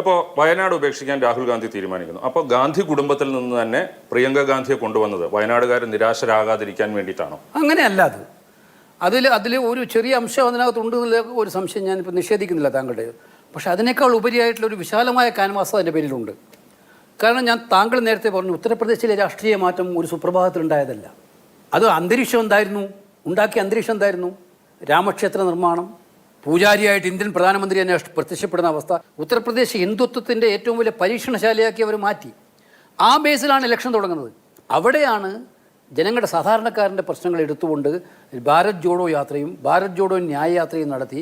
അപ്പോൾ വയനാട് ഉപേക്ഷിക്കാൻ രാഹുൽ ഗാന്ധി തീരുമാനിക്കുന്നു. അപ്പോൾ ഗാന്ധി കുടുംബത്തിൽ നിന്ന് തന്നെ പ്രിയങ്ക ഗാന്ധിയെ കൊണ്ടുവന്നത് വയനാടുകാർ നിരാശരാകാതിരിക്കാൻ വേണ്ടിയിട്ടാണോ? അങ്ങനെയല്ല അത്. അതിൽ അതിൽ ഒരു ചെറിയ അംശം അതിനകത്തുണ്ട് ഒരു സംശയം ഞാനിപ്പോൾ നിഷേധിക്കുന്നില്ല താങ്കളുടെ. പക്ഷേ അതിനേക്കാൾ ഉപരിയായിട്ടുള്ള ഒരു വിശാലമായ കാൻവാസ് അതിന്റെ പേരിലുണ്ട്. കാരണം ഞാൻ താങ്കൾ നേരത്തെ പറഞ്ഞു ഉത്തർപ്രദേശിലെ രാഷ്ട്രീയ മാറ്റം ഒരു സുപ്രഭാതത്തിൽ ഉണ്ടായതല്ല അത് അന്തരീക്ഷം എന്തായിരുന്നു? ഉണ്ടാക്കിയ അന്തരീക്ഷം എന്തായിരുന്നു? രാമക്ഷേത്ര നിർമ്മാണം പൂജാരിയായിട്ട് ഇന്ത്യൻ പ്രധാനമന്ത്രി തന്നെ പ്രത്യക്ഷപ്പെടുന്ന അവസ്ഥ ഉത്തർപ്രദേശ് ഹിന്ദുത്വത്തിന്റെ ഏറ്റവും വലിയ പരീക്ഷണശാലയാക്കി അവർ മാറ്റി. ആ ബേസിലാണ് ഇലക്ഷൻ തുടങ്ങുന്നത്. അവിടെയാണ് ജനങ്ങളുടെ സാധാരണക്കാരന്റെ പ്രശ്നങ്ങൾ എടുത്തുകൊണ്ട് ഭാരത് ജോഡോ യാത്രയും ഭാരത് ജോഡോ ന്യായ യാത്രയും നടത്തി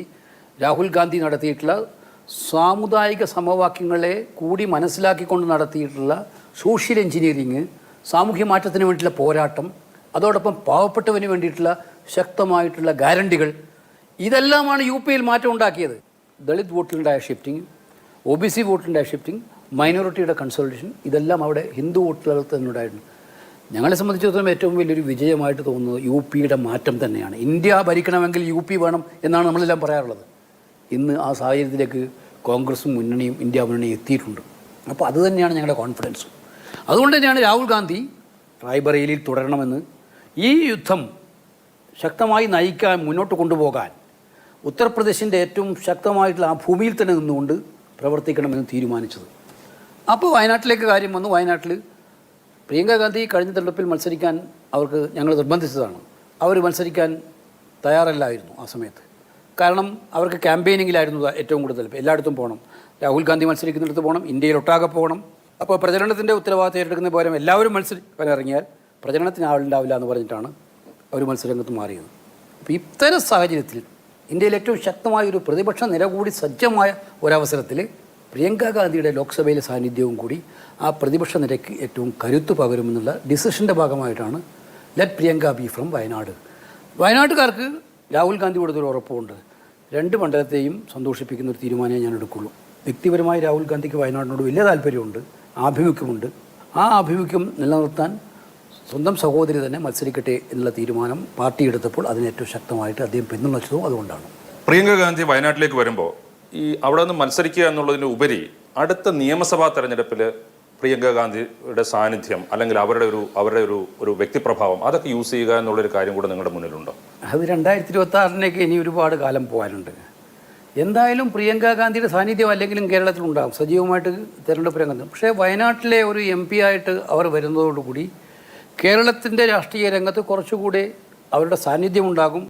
രാഹുൽ ഗാന്ധി നടത്തിയിട്ടുള്ള സാമുദായിക സമവാക്യങ്ങളെ കൂടി മനസ്സിലാക്കിക്കൊണ്ട് നടത്തിയിട്ടുള്ള സോഷ്യൽ എഞ്ചിനീയറിങ് സാമൂഹ്യ മാറ്റത്തിന് വേണ്ടിയിട്ടുള്ള പോരാട്ടം അതോടൊപ്പം പാവപ്പെട്ടവന് വേണ്ടിയിട്ടുള്ള ശക്തമായിട്ടുള്ള ഗ്യാരണ്ടികൾ ഇതെല്ലാമാണ് യു പിയിൽ മാറ്റം ഉണ്ടാക്കിയത്. ദളിത് വോട്ടിലുണ്ടായ ഷിഫ്റ്റിംഗ് ഒ ബി സി വോട്ടിലുണ്ടായ ഷിഫ്റ്റിംഗ് മൈനോറിറ്റിയുടെ കൺസൾട്ടേഷൻ ഇതെല്ലാം അവിടെ ഹിന്ദു വോട്ടുകൾക്ക് തന്നെ ഉണ്ടായിരുന്നു. ഞങ്ങളെ സംബന്ധിച്ചിടത്തോളം ഏറ്റവും വലിയൊരു വിജയമായിട്ട് തോന്നുന്നത് യു പിയുടെ മാറ്റം തന്നെയാണ്. ഇന്ത്യ ഭരിക്കണമെങ്കിൽ യു പി വേണം എന്നാണ് നമ്മളെല്ലാം പറയാറുള്ളത്. ഇന്ന് ആ സാഹചര്യത്തിലേക്ക് കോൺഗ്രസും മുന്നണിയും ഇന്ത്യ മുന്നണിയും എത്തിയിട്ടുണ്ട്. അപ്പോൾ അത് തന്നെയാണ് ഞങ്ങളുടെ കോൺഫിഡൻസും അതുകൊണ്ട് തന്നെയാണ് രാഹുൽ ഗാന്ധി റായ്ബറേലിയിൽ തുടരണമെന്ന് ഈ യുദ്ധം ശക്തമായി നയിക്കാൻ മുന്നോട്ട് കൊണ്ടുപോകാൻ ഉത്തർപ്രദേശിന്റെ ഏറ്റവും ശക്തമായിട്ടുള്ള ആ ഭൂമിയിൽ തന്നെ നിന്നുകൊണ്ട് പ്രവർത്തിക്കണമെന്ന് തീരുമാനിച്ചത്. അപ്പോൾ വയനാട്ടിലേക്ക് കാര്യം വന്നു. വയനാട്ടിൽ പ്രിയങ്ക ഗാന്ധി കഴിഞ്ഞ തെരഞ്ഞെടുപ്പിൽ മത്സരിക്കാൻ അവർക്ക് ഞങ്ങൾ നിർബന്ധിച്ചതാണ്. അവർ മത്സരിക്കാൻ തയ്യാറല്ലായിരുന്നു ആ സമയത്ത്. കാരണം അവർക്ക് ക്യാമ്പയിനിങ്ങിലായിരുന്നു ഏറ്റവും കൂടുതൽ. എല്ലായിടത്തും പോകണം. രാഹുൽ ഗാന്ധി മത്സരിക്കുന്നിടത്ത് പോകണം. ഇന്ത്യയിൽ ഒട്ടാകെ പോകണം. അപ്പോൾ പ്രചരണത്തിന്റെ ഉത്തരവാദിത്തം ഏറ്റെടുക്കുന്ന പകരം എല്ലാവരും മത്സരിക്കാൻ ഇറങ്ങിയാൽ പ്രചരണത്തിന് ആളുണ്ടാവില്ല എന്ന് പറഞ്ഞിട്ടാണ് അവർ മത്സരരംഗത്ത് മാറിയത്. അപ്പോൾ ഇത്തരം സാഹചര്യത്തിൽ ഇന്ത്യയിൽ ഏറ്റവും ശക്തമായ ഒരു പ്രതിപക്ഷ നില കൂടി സജ്ജമായ ഒരവസരത്തിൽ പ്രിയങ്ക ഗാന്ധിയുടെ ലോക്സഭയിലെ സാന്നിധ്യവും കൂടി ആ പ്രതിപക്ഷ നിരക്ക് ഏറ്റവും കരുത്തു പകരുമെന്നുള്ള ഡിസിഷന്റെ ഭാഗമായിട്ടാണ് let Priyanka be from Wayanad. വയനാട്ടുകാർക്ക് Rahul Gandhi കൊടുത്തൊരു ഉറപ്പുണ്ട്. രണ്ട് മണ്ഡലത്തെയും സന്തോഷിപ്പിക്കുന്ന ഒരു തീരുമാനമേ ഞാൻ എടുക്കുള്ളൂ. വ്യക്തിപരമായി രാഹുൽ ഗാന്ധിക്ക് വയനാടിനോട് വലിയ താല്പര്യമുണ്ട് ആഭിമുഖ്യമുണ്ട്. ആ ആഭിമുഖ്യം നിലനിർത്താൻ സ്വന്തം സഹോദരി തന്നെ മത്സരിക്കട്ടെ എന്നുള്ള തീരുമാനം പാർട്ടി എടുത്തപ്പോൾ അതിന് ഏറ്റവും ശക്തമായിട്ട് അദ്ദേഹം പിന്തുണച്ചതും അതുകൊണ്ടാണ്. പ്രിയങ്ക ഗാന്ധി വയനാട്ടിലേക്ക് വരുമ്പോൾ ഈ അവിടെ നിന്ന് മത്സരിക്കുക എന്നുള്ളതിന് ഉപരി അടുത്ത നിയമസഭാ തെരഞ്ഞെടുപ്പിൽ പ്രിയങ്ക ഗാന്ധിയുടെ സാന്നിധ്യം അല്ലെങ്കിൽ അവരുടെ ഒരു അവരുടെ ഒരു ഒരു വ്യക്തിപ്രഭാവം അതൊക്കെ യൂസ് ചെയ്യുക എന്നുള്ളൊരു കാര്യം കൂടെ നിങ്ങളുടെ മുന്നിലുണ്ടോ? അത് രണ്ടായിരത്തി ഇരുപത്തി ആറിനേക്ക് ഇനി ഒരുപാട് കാലം പോകാനുണ്ട്. എന്തായാലും പ്രിയങ്ക ഗാന്ധിയുടെ സാന്നിധ്യം അല്ലെങ്കിലും കേരളത്തിലുണ്ടാകും സജീവമായിട്ട് തിരഞ്ഞെടുപ്പ് രംഗത്ത്. പക്ഷേ വയനാട്ടിലെ ഒരു എം പി ആയിട്ട് അവർ വരുന്നതോടുകൂടി കേരളത്തിന്റെ രാഷ്ട്രീയ രംഗത്ത് കുറച്ചുകൂടി അവരുടെ സാന്നിധ്യം ഉണ്ടാകും.